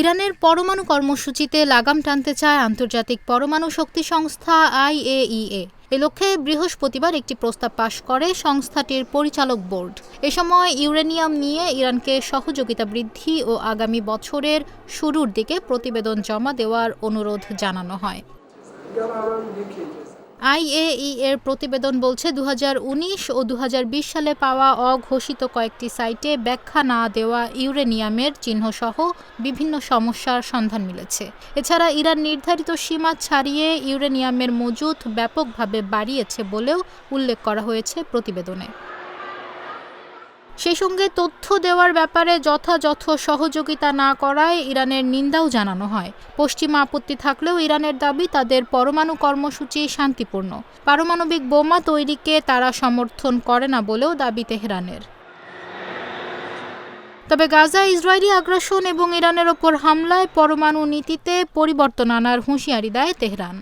ইরানের পরমাণু কর্মসূচিতে লাগাম টানতে চায় আন্তর্জাতিক পরমাণু শক্তি সংস্থা আইএইএ। এ লক্ষ্যে বৃহস্পতিবার একটি প্রস্তাব পাশ করে সংস্থাটির পরিচালক বোর্ড। এ সময় ইউরেনিয়াম নিয়ে ইরানকে সহযোগিতা বৃদ্ধি ও আগামী বছরের শুরুর দিকে প্রতিবেদন জমা দেওয়ার অনুরোধ জানানো হয়। আইএই এর প্রতিবেদন বলছে দু হাজার উনিশ ও দু হাজার বিশ সালে পাওয়া অঘোষিত কয়েকটি সাইটে ব্যাখ্যা না দেওয়া ইউরেনিয়ামের চিহ্নসহ বিভিন্ন সমস্যার সন্ধান মিলেছে। এছাড়া ইরান নির্ধারিত সীমা ছাড়িয়ে ইউরেনিয়ামের মজুত ব্যাপকভাবে বাড়িয়েছে বলেও উল্লেখ করা হয়েছে প্রতিবেদনে। সেই সঙ্গে তথ্য দেওয়ার ব্যাপারে যথাযথ সহযোগিতা না করায় ইরানের নিন্দাও জানানো হয়। পশ্চিমা আপত্তি থাকলেও ইরানের দাবি তাদের পরমাণু কর্মসূচি শান্তিপূর্ণ। পারমাণবিক বোমা তৈরিকে তারা সমর্থন করে না বলেও দাবি তেহরানের। তবে গাজা, ইসরায়েলি আগ্রাসন এবং ইরানের ওপর হামলায় পরমাণু নীতিতে পরিবর্তন আনার হুঁশিয়ারি দেয় তেহরান।